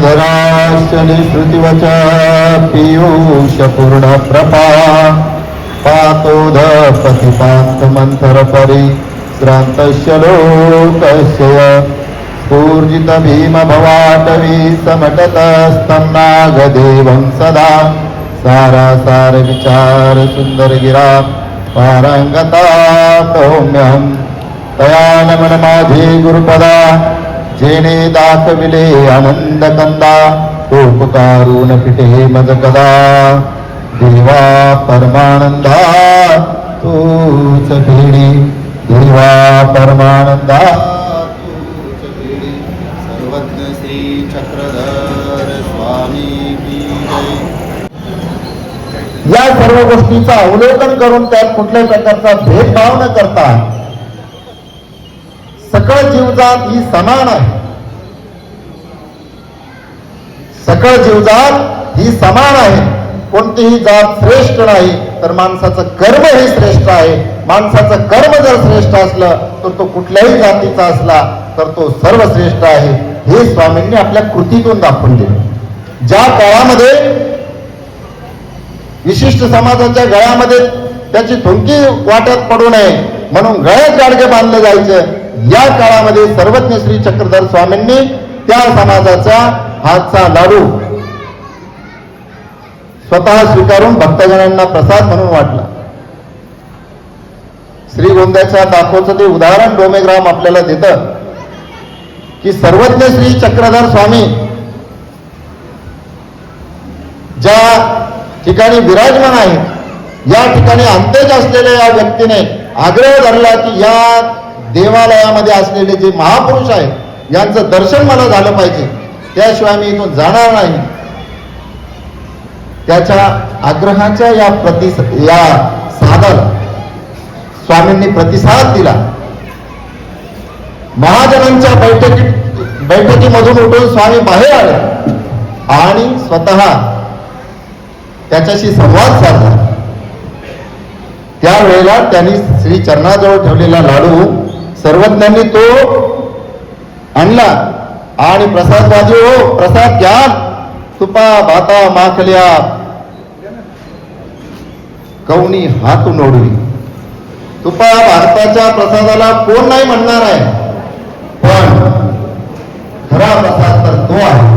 धराशनि श्रुतिवच पीयूषपूर्ण प्रपा। पातोध पतिपान्त मंथर परि श्रान्तस्य लोकस्य। ऊर्जित भीम भवाटवी समटतस्तन्नागदेवं सदा। सारासार विचार सुंदर गिरा पारंगता सौम्यहम् तया नमन माझे गुरुपदा जेणे दाखविले आनंद कंदा उपकारून पिठे मज कदा। देवा परमानंदा तूच भेडी देवा परमानंदा सर्वज्ञ श्री चक्रधर स्वामी या सर्व गोष्टीचं अवलोकन करून त्यात कुठल्याही प्रकारचा भेदभाव न करता सकळ जीवजात ही समान आहे. सकळ जीवजात ही समान आहे. कोणतीही जात श्रेष्ठ नाही तर माणसाचं कर्म हे श्रेष्ठ आहे. माणसाचं कर्म जर श्रेष्ठ असलं तर तो कुठल्याही जातीचा असला तर तो सर्वश्रेष्ठ आहे. हे स्वामींनी आपल्या कृतीतून दाखवून दिले. ज्या काळामध्ये विशिष्ट समाजाच्या गळ्यामध्ये त्याची थुंकी वाट्यात पडू नये म्हणून गळ्यात गाडगे बांधलं जायचं या काळामध्ये सर्वज्ञ श्री चक्रधर स्वामींनी त्या समाजाचा हातचा लाडू स्वतः स्वीकारून भक्तजनांना प्रसाद म्हणून वाटला. श्रीगोंद्याच्या दाखवचं ते उदाहरण डोमेग्राम आपल्याला देतं की सर्वज्ञ श्री चक्रधर स्वामी ज्या ठिकाणी विराजमान आहे या ठिकाणी अंत्यज असलेल्या या व्यक्तीने आग्रह धरला की या देवालयामध्ये असलेले जे महापुरुष आहेत यांचं दर्शन मला झालं पाहिजे. त्याशिवाय मी इथून जाणार नाही. त्याच्या आग्रहाच्या या प्रति या साधन स्वामींनी प्रतिसाद दिला. महाजनांच्या बैठकी बैठकीमधून उठून स्वामी बाहेर आले आणि स्वतः त्याच्याशी संवाद साधला. त्यावेळेला त्यांनी श्री चरणाजवळ ठेवलेला लाडू सर्वज्ञांनी तो आणला. आणि प्रसाद बाजू हो प्रसाद घ्या. तुपा भाता माखल्या. कवनी हातून ओढली. तुपा भारताच्या प्रसादाला कोण नाही म्हणणार आहे? पण खरा प्रसाद तर तो आहे.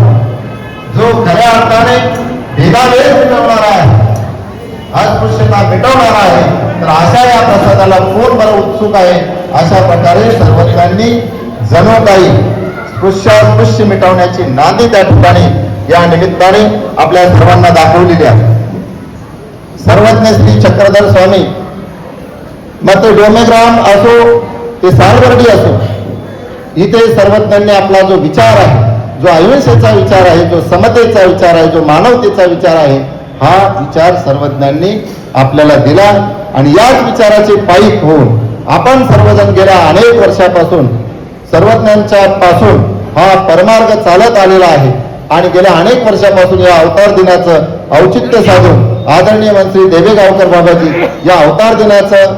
जो खऱ्या अर्थाने भेदाभेद मिटवणार आहे अस्पृश्यता मिटवणार आहे तर अशा या प्रसादाला कोण बरं उत्सुक आहे? अशा प्रकारे सर्वज्ञांनी जणू काही स्पृश्यास्पृश्य मिटवण्याची नांदी त्या ठिकाणी या निमित्ताने आपल्या सर्वांना दाखवलेली आहे. सर्वज्ञ श्री चक्रधर स्वामी मग ते डोमेग्राम असो ते सालवर्डी असो इथे सर्वज्ञांनी आपला जो विचार आहे जो अहिंसेचा विचार आहे जो समतेचा विचार आहे जो मानवतेचा विचार आहे हा विचार सर्वज्ञांनी आपल्याला दिला आणि याच विचाराचे पायिक होऊन आपण सर्वजण गेल्या अनेक वर्षापासून सर्वज्ञांच्या पासून हा परमार्ग चालत आलेला आहे. आणि गेल्या अनेक वर्षापासून या अवतार दिनाचं औचित्य साधून आदरणीय मंत्री देवे गावकर बाबाजी या अवतार दिनाचं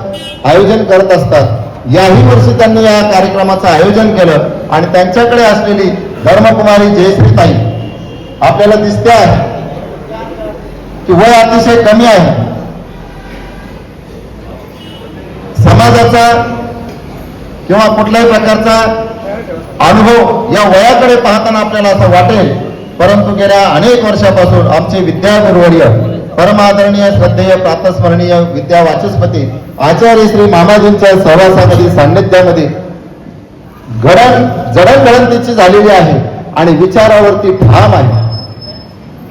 आयोजन करत असतात. याही वर्षी त्यांनी या कार्यक्रमाचं आयोजन केलं आणि त्यांच्याकडे असलेली धर्मकुमारी जयश्रीताई आपल्याला दिसते आहे की वय अतिशय कमी आहे. समाजाचा किंवा कुठल्याही प्रकारचा अनुभव या वयाकडे पाहताना आपल्याला असं वाटेल. परंतु गेल्या अनेक वर्षापासून आमचे विद्यागुरुवर्य परमादरणीय श्रद्धेय प्रातस्मरणीय विद्या वाचस्पती आचार्य श्री मामाजींच्या सहवासामध्ये सान्निध्यामध्ये घडण जडणघडणतीची झालेली आहे आणि विचारावरती ठाम आहे.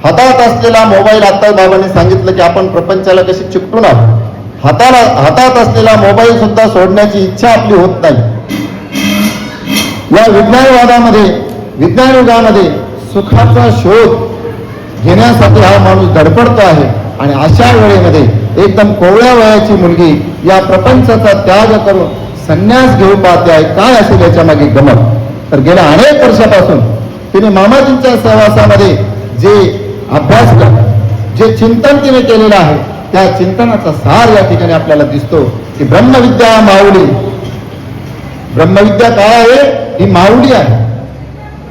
हातात असलेला मोबाईल आता बाबांनी सांगितलं की आपण प्रपंचाला कशी चिकटून आहोत हाताला हातात असलेला मोबाईल सुद्धा सोडण्याची इच्छा आपली होत नाही. या विज्ञानवादामध्ये विज्ञान युगामध्ये सुखाचा शोध घेण्यासाठी हा माणूस धडपडतो आहे. आणि अशा वेळेमध्ये एकदम कोवळ्या वयाची मुलगी या प्रपंचाचा त्याग करून संन्यास घेऊ पाहते आहे काय असेल याच्या मागे गमत? तर गेल्या अनेक वर्षापासून तिने मामाजींच्या सहवासामध्ये जे अभ्यास जे चिंतन तिने केलेलं आहे त्या चिंतनाचा सार या ठिकाणी आपल्याला दिसतो की ब्रह्मविद्या माऊली. ब्रह्मविद्या काय आहे? ही माऊली आहे.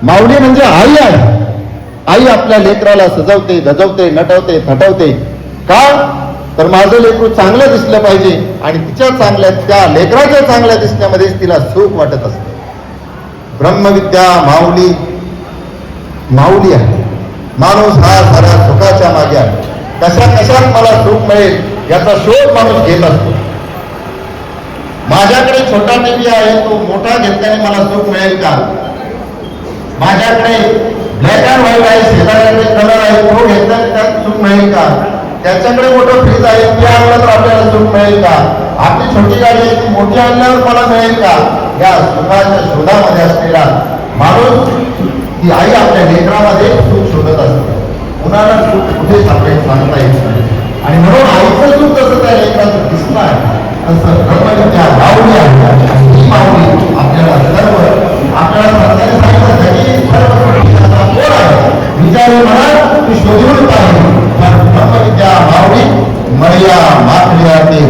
माऊली म्हणजे आई आहे. आई आपल्या लेकराला सजवते धजवते नटवते थटवते. का? तर माझं लेकरू चांगलं दिसलं पाहिजे आणि तिच्या चांगल्या त्या लेकराच्या चांगल्या दिसण्यामध्येच तिला सुख वाटत असते. ब्रह्मविद्या माऊली माऊली आहे. माणूस हा साऱ्या कशा मला सुख मिळेल याचा शोध माणूस घेत असतो. माझ्याकडे छोटा टीव्ही आहे तो मोठा घेतल्याने मला सुख मिळेल का? माझ्याकडे ब्लॅक अँड व्हाईट आहे शेजाऱ्याकडे कलर आहे तो घेतल्याने त्यात सुख मिळेल का? त्याच्याकडे मोठं फ्रीज आहे ते आणलं तर आपल्याला सुख मिळेल का? आपली छोटी गाडी आहे ती मोठी आणल्यावर मला मिळेल का? या सुखाच्या शोधामध्ये असलेला माणूस ती आई आपल्या लेकरामध्ये सुख शोधत असते. कुणाला सुख कुठेच आपल्याला सांगता येत नाही. आणि म्हणून आईचं सुख कसं त्या लेकराचं दिसणार आहे तसं त्या माऊली आहे आणि ही माऊली आपल्याला सर्व आपल्याला सरकारी सांगितलं सर्व सृष्टीचा कोण आहे? विचार म्हणा तू शोधून पाहिजे पण ब्रह्मविद्या माऊली मर्या मातल्या ते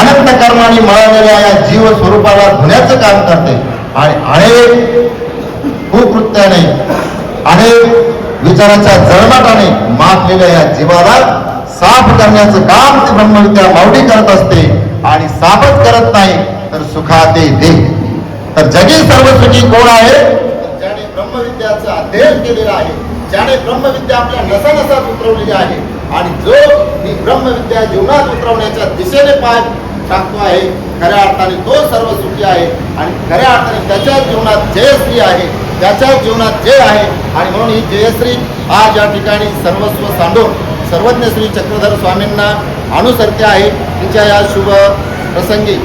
अनंत कर्माने मिळालेल्या या जीव स्वरूपाला धुण्याचं काम करते. आणि अनेक कुकृत्याने अनेक विचाराच्या जळमाटाने माखलेल्या या जीवाला साफ करण्याचं काम ते ब्रह्मविद्या मावडी करत असते आणि साफच करत नाही तर सुखाते दे. तर जगी सर्वसुखी कोण आहे? ज्याने ब्रह्मविद्याचं अध्ययन केलेलं आहे ज्याने ब्रह्मविद्या आपल्या नसानसात उतरवलेली आहे आणि जो ही ब्रह्मविद्या जीवनात उतरवण्याच्या दिशेने पाय टाकतो आहे खऱ्या अर्थाने तो सर्व सुखी आहे आणि खऱ्या अर्थाने त्याच्या जीवनात जयश्री आहे. त्याच्या जीवनात जय आहे आणि म्हणून ही जयश्री आज या ठिकाणी सर्वस्व सांडून सर्वज्ञ श्री चक्रधर स्वामींना अनुसरते आहे. तिच्या या शुभ प्रसंगी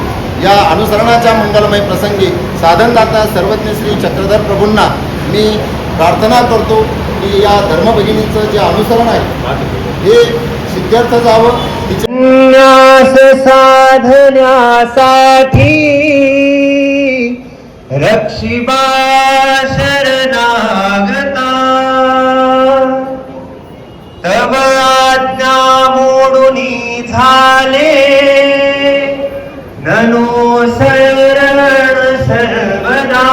या अनुसरणाच्या मंगलमय प्रसंगी साधनदाता सर्वज्ञ श्री चक्रधर प्रभूंना मी प्रार्थना करतो की या धर्मभगिनीचं जे अनुसरण आहे हे सिद्धार्थ जावं. तिच्या साधण्यासाठी रक्षिबा शरणागता। तव आज्ञा मोडुनी झाले। ननो शरण सर्वदा।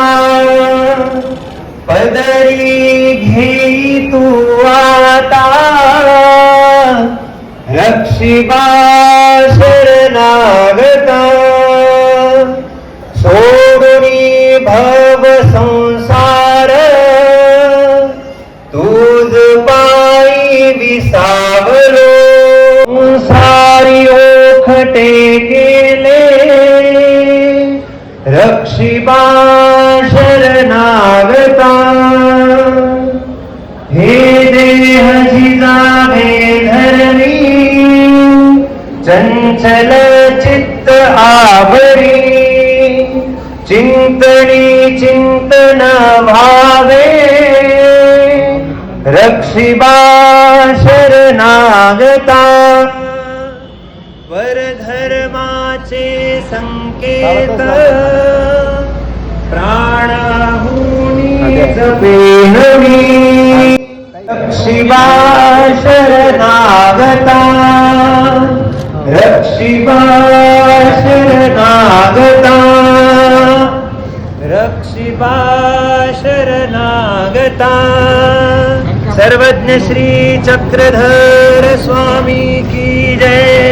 पदरी घेई तू आता। रक्षिबा चंचल चित्त आवरी चिंतनी चिंतन भावे रक्षिबा शरणागता। परधर्माचे संकेत प्राणहुनी जपेनवी रक्षिबा शरणागता। रक्षिबा शरणागता रक्षिबा शरणागता सर्वज्ञ श्री चक्रधर स्वामी की जय।